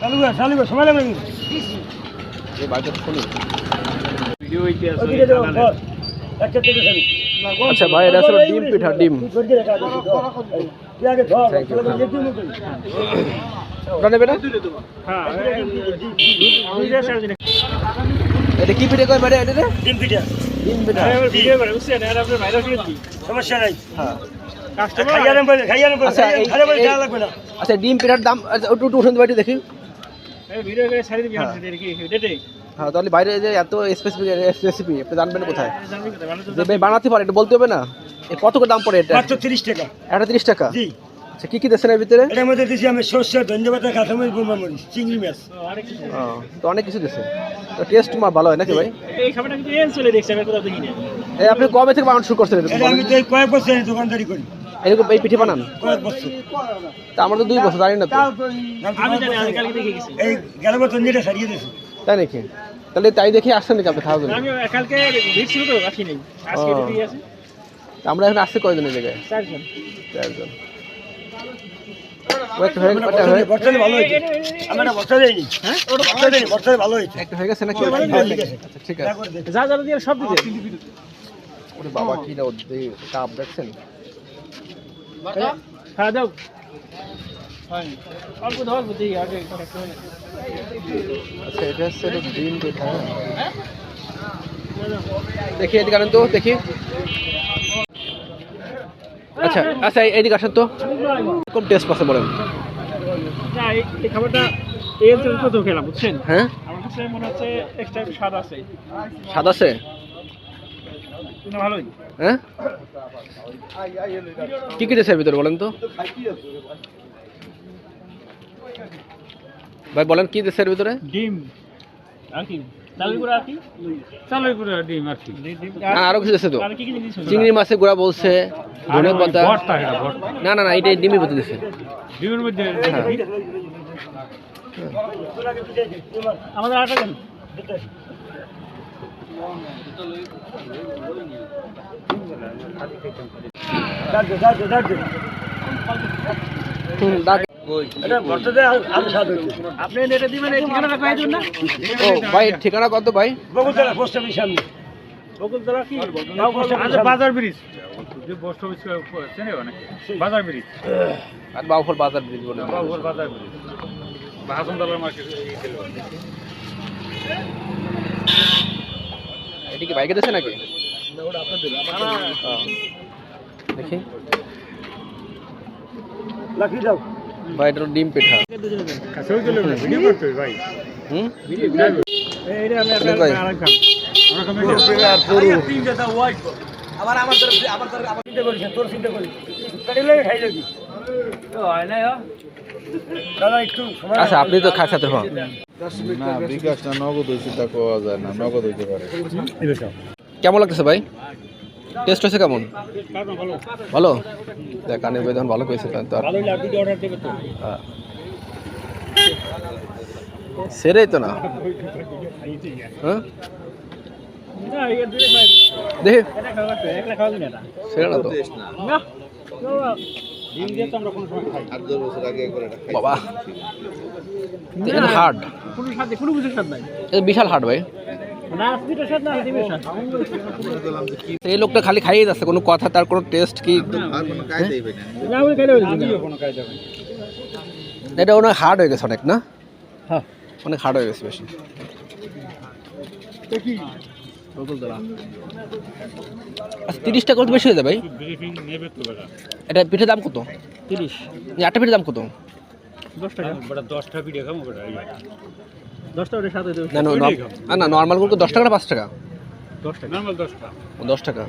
চালু কর চালু কর সময় লাগবে এই বাইকটা ভিডিও একটা থেকে আচ্ছা ভাই এটা আসলে ডিম পিঠা ডিম। কি হ্যাঁ এটা পিঠে কয় এটা ডিম পিঠা। ডিম পিঠা। ভিডিও করে বুঝছেন? আর আপনি ভাইরাল করে দিই সমস্যা নাই। হ্যাঁ। কাস্টমার খাইয়ারেন বলে খাইয়ারেন বলে আচ্ছা, খাইয়ারেন বলে লাগবে না। আচ্ছা ডিম পিঠার দাম আচ্ছা একটু একটু দেখি। ভিডিও করে ছাড়ি দিবি হ্যাঁ। হ্যাঁ তাহলে বাইরে যে এত স্পেসিফিক রেসিপি আপনি জানবেন কোথায়? জানবি কোথায়? ভালো তো যে বানাতে পারে এটা বলতে হবে না? এ কত করে দাম পড়ে এটা? মাত্র তিরিশ টাকা। এটা তিরিশ টাকা? জি। আচ্ছা কি কি দেশের ভিতরে? এটার মধ্যে দিছি আমি সর্ষে ধন্যবাদ কাঁচামরিচ বোমা মরিচ চিংড়ি মাছ। তো অনেক কিছু দিছে তো টেস্ট মা ভালো হয় নাকি ভাই? এই খাবারটা কিন্তু এন দেখছি আমি কোথাও দেখি এই আপনি কবে থেকে বানানো শুরু করছেন আমি তো কয়েক বছর দোকানদারি করি। এরকম এই পিঠে বানান? তা আমরা তো দুই বছর জানি না তো। আমি জানি আমি কালকে দেখে গেছি। এই গেল বছর নিয়ে সারিয়ে দিয়েছি। তাই নাকি? তাহলে তাই দেখে আসছেন নাকি আপনি খাওয়ার জন্য আমরা এখন আসছি কয়জন এই জায়গায়? চারজন। চারজন। যা যা দিয়ে সব দিতে। বাবা কি না কাপ দেখছেন? হ্যাঁ হলে। আচ্ছা এটা হচ্ছে ডিম পিঠা দেখি এদিকে আনেন তো দেখি আচ্ছা আচ্ছা এই- এইদিকে আসেন তো কম টেস্ট পাচ্ছে বলেন এই খাবারটা এই অঞ্চলে প্রথম খেলাম বুঝছেন? হ্যাঁ? আমার কাছে মনে হচ্ছে এক্সট্রা স্বাদ আছে। স্বাদ আছে? হ্যাঁ? কি কি দেশের ভিতরে বলেন তো? ভাই বলেন কি দেশের ভিতরে? ডিম। আর কি? চালের গুঁড়া আর কি? চালের গুঁড়া ডিম আর কি। না আরও কিছু দেশে তো। চিংড়ি মাছের গুঁড়া বলছে ধনে পাতা। না না না এটা ডিমের দিছে ডিমের মধ্যে হ্যাঁ। আমাদের আটা ঠিকানা কত ভাই বকুলতলা পোস্ট অফিস সামনে বকুলতলা কি। বাজার ব্রিজ পোস্ট অফিস চেনে বাজার ব্রিজ আর বাউফল বাজার ব্রিজ বলে বাবুর বাজার ব্রিজ মার্কেট এটা কি বাইকে দিছে নাকি ও, দেখি লাখি দাও ভাই এটা হলো ডিম পিঠা কাছেও চলে ভিডিও করতে হবে ভাই হুম এইটা আমি এটা ভাই। আরেক খাম চিন্তা করিস না, তোর চিন্তা করিস কাটি লাগে খাই লাগি দাদা একটু সময় আচ্ছা আপনি তো খাচ্ছেন তো হ্যাঁ না বিকাশ না নগদ হয়েছে তা পাওয়া যায় না নগদ হইতে পারে। কেমন লাগতেছে ভাই? টেস্ট হয়েছে কেমন? ভালো। দেখ কানের বেদন ভালো করেছে তো আর ভালোই লাগবে অর্ডার দেবে তো। হ্যাঁ। সেরেই তো না। হ্যাঁ? ভাই দেখি। এটা খাওয়া লাগবে একলা খাওয়া যাবে না? সেরে না তো। না। ডিম দিয়ে তো আমরা কোনো সময় খাই আট দশ বছর আগে একবার এটা খাইছি। বাবা এটা হার্ড কোনো স্বাদ কোনো কিছু স্বাদ নাই। এটা বিশাল হার্ড ভাই। এই লোকটা খালি খাইয়ে যাচ্ছে কোনো কথা তার কোনো টেস্ট কি? আর কোনো কায়দাই পাই না। না ওই খাইলে আমিও কোনো কাজ যাবে এটা অনেক হার্ড হয়ে গেছে অনেক না? হ্যাঁ। অনেক হার্ড হয়ে গেছে বেশি। আচ্ছা তিরিশ টাকা বেশি হয়ে যাবে ভাই। এটা পিঠের দাম কত? তিরিশ। এই আটটা পিঠের দাম কত? দশ টাকা। দশটা পিঠে খাব না না না নর্মালগুলো দশ টাকা না পাঁচ টাকা? দশ টাকা নর্মাল দশ টাকা। দশ টাকা।